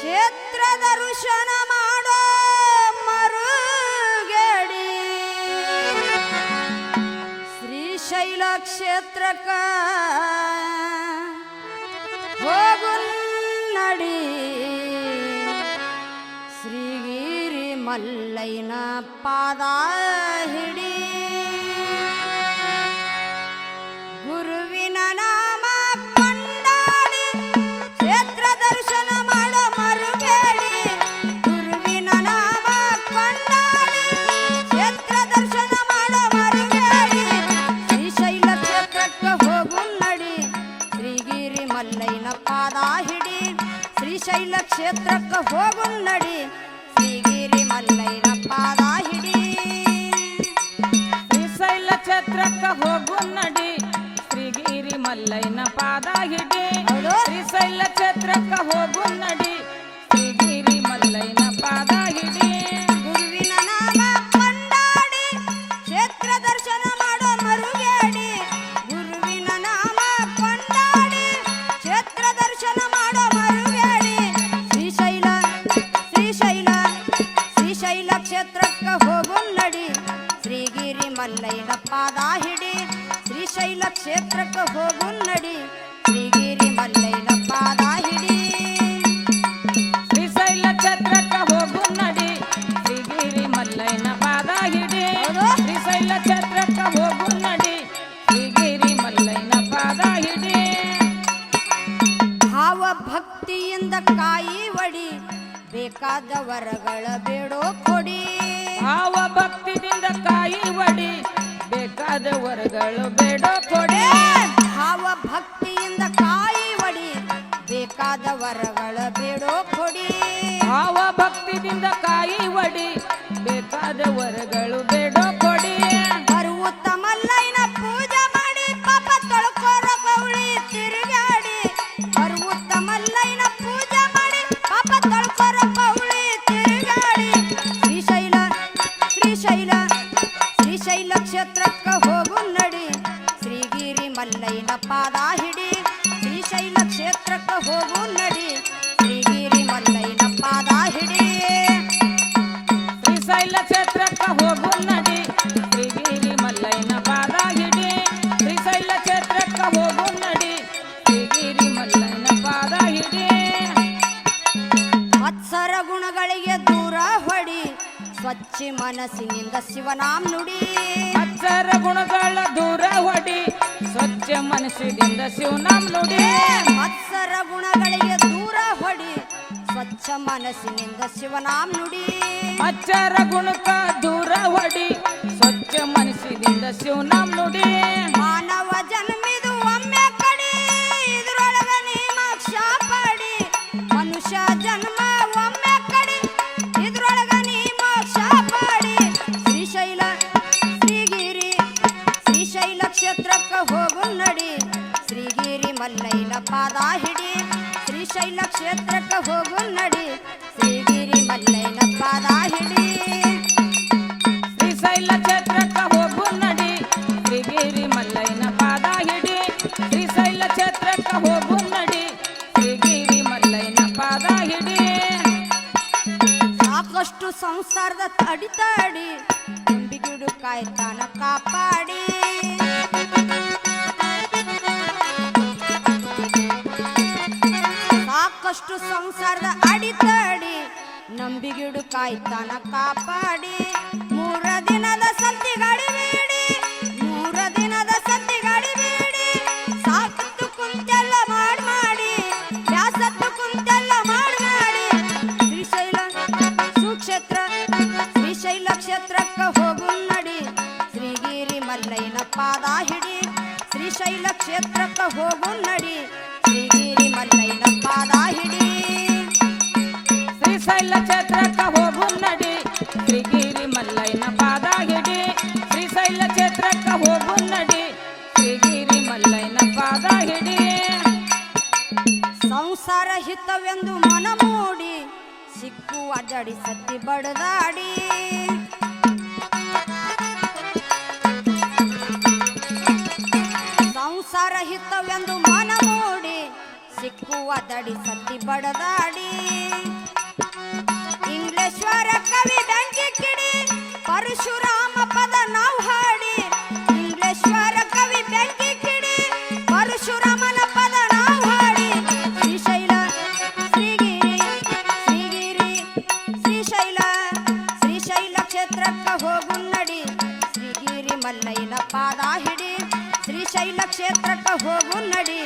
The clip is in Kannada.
ಕ್ಷೇತ್ರ ದರ್ಶನ ಮಾಡೋ ಮರುಗಡಿ ಶ್ರೀಶೈಲ ಕ್ಷೇತ್ರಕ ಹೋಗು ನಡಿ. ಶ್ರೀಗಿರಿ ಮಲ್ಲೈನ ಪಾದ ಹಿಡಿ. ಗುರುವಿನ ಕ್ಷೇತ್ರಕ್ಕೆ ಹೋಗು ನಡಿ. ಸಿಗಿರಿ ಮಲ್ಲೈನ ಪಾದ ಹಿಡಿ. ಶ್ರೀಶೈಲ ಛತ್ರಕ್ಕ ಹೋಗು ನಡಿ. ಶ್ರೀಗಿರಿ ಮಲ್ಲಯ್ಯನ ಪಾದ ಹಿಡಿ. ಶ್ರೀಶೈಲ ಕ್ಷೇತ್ರಕ್ಕೆ ಹೋಗು ನಡಿ ಶ್ರೀಗಿರಿ ಮಲ್ಲಯ್ಯನ ಪಾದ ಹಿಡಿ ಶ್ರೀಶೈಲ ಛತ್ರಕ್ಕ ಹೋಗು ನಡಿ ಶ್ರೀಗಿರಿ ಮಲ್ಲಯ್ಯನ ಪಾದ ಹಿಡಿ. ಶ್ರೀಶೈಲ ಛತ್ರಕ್ಕ ಹೋಗು ನಡಿ ಶ್ರೀಗಿರಿ ಮಲ್ಲಯ್ಯನ ಪಾದ ಹಿಡಿ ಭಾವ ಭಕ್ತಿಯಿಂದ ಕಾಯಿ ಒಡಿ ಬೇಕಾದ ವರಗಳ ಬೇಡೋ ಕೊಡಿ. ಭಾವ ಭಕ್ತಿಯಿಂದ ಕಾಯಿ ಒಡಿ ಬೇಕಾದ ವರಗಳು ಬೇಡೋ ಕೊಡೆ. ಭಕ್ತಿಯಿಂದ ಕಾಯಿ ಒಡಿ ಬೇಕಾದ ವರಗಳ ಬೇಡೋ ಕೊಡಿ. ಭಾವ ಭಕ್ತಿಯಿಂದ ಕಾಯಿ ಒಡಿ ಬೇಕಾದ ವರಗಳು ಬೇಡೋ ಪಾದ ಹಿಡಿ ಶ್ರೀಶೈಲ ಕ್ಷೇತ್ರಕ್ಕೆ ಹೋಗು ನಡಿ. ಶ್ರೀಗಿರಿ ಮಲ್ಲೈನ ಪಾದ ಹಿಡಿ ಶ್ರೀಶೈಲ ಕ್ಷೇತ್ರಕ್ಕ ಹೋಗು ನಡಿ. ಶ್ರೀಗಿರಿ ಮಲ್ಲಯ್ಯನ ಪಾದ ಹಿಡಿ ಶ್ರೀಶೈಲ ಕ್ಷೇತ್ರಕ್ಕೆ ಹೋಗು ನಡಿ. ಶ್ರೀಗಿರಿ ಮಲ್ಲಯ್ಯನ ಪಾದ ಹಿಡಿ ಮತ್ಸರ ಗುಣಗಳಿಗೆ ದೂರ ಹೊಡಿ. ಸ್ವಚ್ಛ ಮನಸ್ಸಿನಿಂದ ಶಿವನಾಮ್ ನುಡಿ. ಮತ್ಸರ ಗುಣಗಳ ದೂರ ಹೊಡಿ. ಸ್ವಚ್ಛ ಮನಸ್ಸಿನಿಂದ ಶಿವನಾಮ್ ನುಡಿ. ಮತ್ಸರ ಗುಣಗಳಿಗೆ ದೂರ ಹೊಡಿ. ಸ್ವಚ್ಛ ಮನಸ್ಸಿನಿಂದ ಶಿವನಾಮ್ ನುಡಿ. ಅಚ್ಚರ ಗುಣಕ ದೂರ ಹೊಡಿ. ಸ್ವಚ್ಛ ಮನಸ್ಸಿನಿಂದ ಶಿವನಾಮ್ ನುಡಿ. ಮಾನವ ಜನ್ಮಿದು ಒಮ್ಮೆ ಕಡಿ. ಇದ್ರೊಳಗ ನೀ ಮೋಕ್ಷ ಪಡಿ. ಮನುಷ್ಯ ಜನ್ಮ ಶ್ರೀಗಿರಿ ಮಲ್ಲೈನ ಪಾದ ಹಿಡಿ ಶ್ರೀಶೈಲ ಕ್ಷೇತ್ರಕ್ಕೆ ಹೋಗು ನಡಿ ಶ್ರೀಗಿರಿ ಮಲ್ಲೈನ ಪಾದ ಹಿಡಿ ಶ್ರೀಶೈಲ ಕ್ಷೇತ್ರಕ್ಕ ಹೋಗು ನಡಿ ಶ್ರೀಗಿರಿ ಮಲ್ಲಯ್ಯನ ಪಾದ ಹಿಡಿ ಶ್ರೀಶೈಲ ಕ್ಷೇತ್ರಕ್ಕ ಹೋಗು ನಡಿ ಶ್ರೀಗಿರಿ ಮಲ್ಲಯ್ಯನ ಪಾದ ಹಿಡಿ ಸಾಕಷ್ಟು ಸಂಸಾರದ ತಡಿತಾಡಿ ನಂಬಿಗಿಡು ಕಾಯ್ತಾನ ಕಾಪಾಡಿ ಸಾಕಷ್ಟು ಸಂಸಾರದ ಅಡಿತಾಡಿ ನಂಬಿಗಿಡು ಕಾಯ್ತಾನ ಕಾಪಾಡಿ. ಮೂರ ದಿನದ ಸಂತಿ ಗಾಡಿ ಬೇಡಿ. ಮೂರ ದಿನದ ಸಂತಿ ಗಾಡಿ ಬೇಡಿ. ಸಾಕತ್ತು ಕುಂತೆಲ್ಲ ಮಾಡ್ ಮಾಡಿ. ಯಾಸತ್ತು ಕುಂತೆಲ್ಲ ಮಾಡ್ ಮಾಡಿ. ಶ್ರೀಶೈಲ ಸುಕ್ಷೇತ್ರ, ಶ್ರೀಶೈಲ ಕ್ಷೇತ್ರಕ್ಕೆ ಹೋಗು ನಡಿ. ಶ್ರೀಗಿರಿ ಮಲ್ಲಯ್ಯನ ಪಾದ ಹಿಡಿ. ಶ್ರೀಶೈಲ ಕ್ಷೇತ್ರಕ್ಕೆ ಹೋಗು ನಡಿ. ಹಿತವೆಂದು ಮನ ಮೂಡಿ ಸಿಕ್ಕು ಅಡ್ಡಾಡಿ ಸತ್ತಿ ಬಡದಾಡಿ. ಸಂಸಾರ ಹಿತವೆಂದು ಮನ ಮೂಡಿ ಸಿಕ್ಕು ಅಡ್ಡಾಡಿ ಸತ್ತಿ ಬಡದಾಡಿ. ಇಂಗ್ಲೇಶ್ವರ ಕವಿ ಹೋಗು ನಡಿ.